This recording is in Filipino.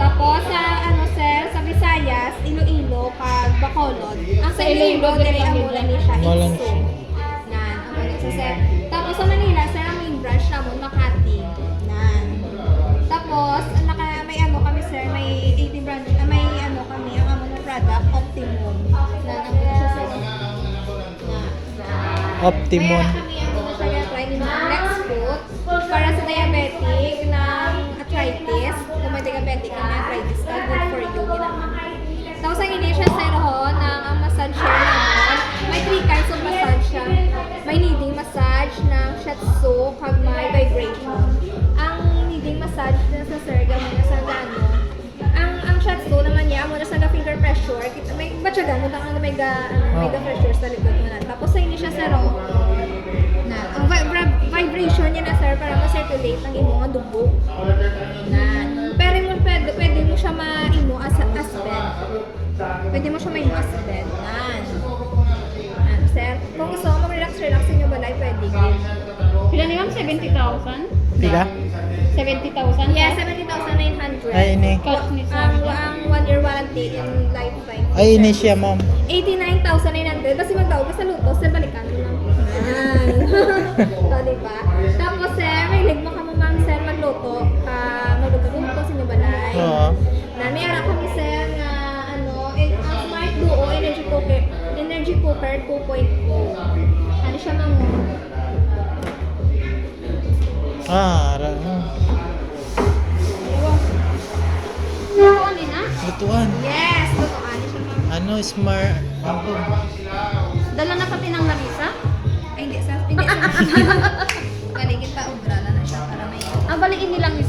Tapos sa ano sir, sa Visayas, Iloilo, pag Bacolod. Ang sa Iloilo, dire ang ulan ni siya. Malang siya. Tapos sa Manila, sir, ang main branch na mo, Makati. Nan. Tapos, naka, may ano kami sir, may 80 brand, uh, may ano kami, ang amon product, Optimum. Nan, ang balik siya sir. Optimum. Kaya kami ang ano siya, try ni Next Food, para sa diabetic na shiatsu, kag may vibration. Ang kneading massage na sa sir, gamay na sa ano, ang ang shiatsu naman niya, mo na sa finger pressure, kita may batyagan mo ang may ga ano, may ga pressure sa likod mo na. Tapos sa ini siya sir ho, na ang vi- vib- vibration niya na sir para ma-circulate ang imong dugo. Na pero mo pwede, pwede mo siya ma-imo as as bed. Pwede mo siya ma-imo as bed. Nan, 70,000? Pila? 70,000? Yes, 70,900. Ay, ini. Cost ni Ang, ang one year warranty in lifetime. Ay, ini siya, ma'am. 89,900. Basta magdaog ka sa luto, sir, balikan mo lang. Yan. o, diba? Tapos, sir, may lig mo ka mo, ma'am, sir, magluto. ka magluto-luto sa inyo balay. Oo. Na may ara kami, sir, na ano, eh, ang Smart Duo Energy Cooker, Energy Cooker 2.0. Ano siya, ma'am? Ah, ara na. Lutuan. Yes, lutuan. Ano, smart. Ano? Dala na pati ng lamisa? Ay, hindi. Sa, hindi. Sa, Galing kita, ugrala na siya para may... Ah, baliin nilang isa.